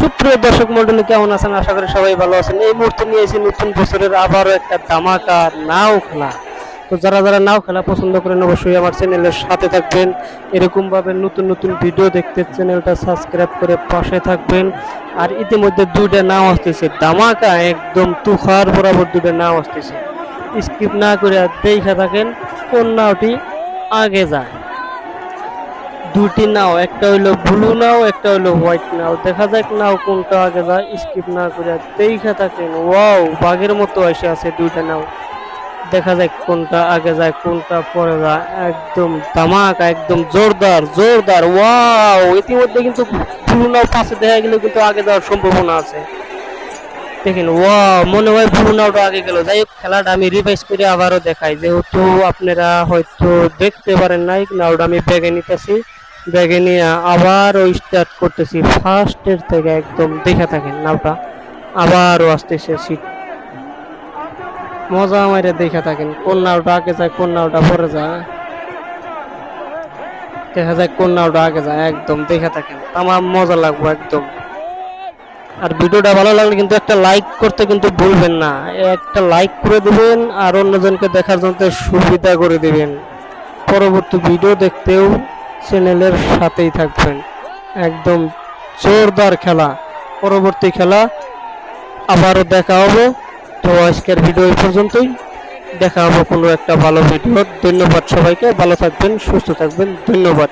সুপ্রিয় দর্শক মন্ডলী, কেমন আছেন? আশা করি সবাই ভালো আছেন। এই মুহূর্তে নিয়েছি নতুন বছরের আবারও একটা ধামাকা নাও খেলা। তো যারা যারা নাও খেলা পছন্দ করেন, অবশ্যই আমার চ্যানেলের সাথে থাকবেন। এরকম ভাবে নতুন নতুন ভিডিও দেখতে চ্যানেলটা সাবস্ক্রাইব করে পাশে থাকবেন। আর ইতিমধ্যে দুইটা নাও আসতেছে। ধামাকা, একদম তুষার বরাবর দুইটা নাও আসতেছে। স্কিপ না করে দেখে থাকেন, কোন নাওটি আগে যায়। দুটি নাও, একটা হইল ব্লু নাও, একটা হইল হোয়াইট নাও। দেখা যাক নাও কোনটা আগে যায় স্কিপ না করে দেখে থাকেন। ওয়াও বাঘের মতো এসে আছে দুইটা নাও। দেখা যাক কোনটা আগে যায়, কোনটা পরে যায়। একদম ধামাকা, একদম জোরদার জোরদার। ওয়াও ইতিমধ্যে কিন্তু ব্লু নাও পাশে দেখা গেলে কিন্তু আগে যাওয়ার সম্ভাবনা আছে। দেখেন ওয়া মনে হয় ব্লু নাওটা আগে গেল। যাই হোক, খেলাটা আমি রিভাইজ করে আবারও দেখাই। যেহেতু আপনারা হয়তো দেখতে পারেন নাই, নাওটা আমি ব্যাগে নিতেছি। ব্যাগে নিয়ে আবারও স্টার্ট করতেছি। ফার্স্টের থেকে একদম দেখে থাকেন নাওটা আবারও আসতেছে সিট মজা মারে দেখে থাকেন কোন নাওটা আগে যায়, কোন নাওটা পরে যায়। দেখা যায় কোন নাওটা আগে যায়, একদম দেখে থাকেন। আমার মজা লাগবে একদম। আর ভিডিওটা ভালো লাগলে কিন্তু একটা লাইক করতে কিন্তু ভুলবেন না। একটা লাইক করে দিবেন আর অন্যজনকে দেখার জন্য সুবিধা করে দিবেন। পরবর্তী ভিডিও দেখতেও চ্যানেলের সাথেই থাকবেন। একদম জোরদার খেলা। পরবর্তী খেলা আবারও দেখা হবে। তো আজকের ভিডিও এই পর্যন্তই। দেখা হবে কোনো একটা ভালো ভিডিও। ধন্যবাদ সবাইকে। ভালো থাকবেন, সুস্থ থাকবেন। ধন্যবাদ।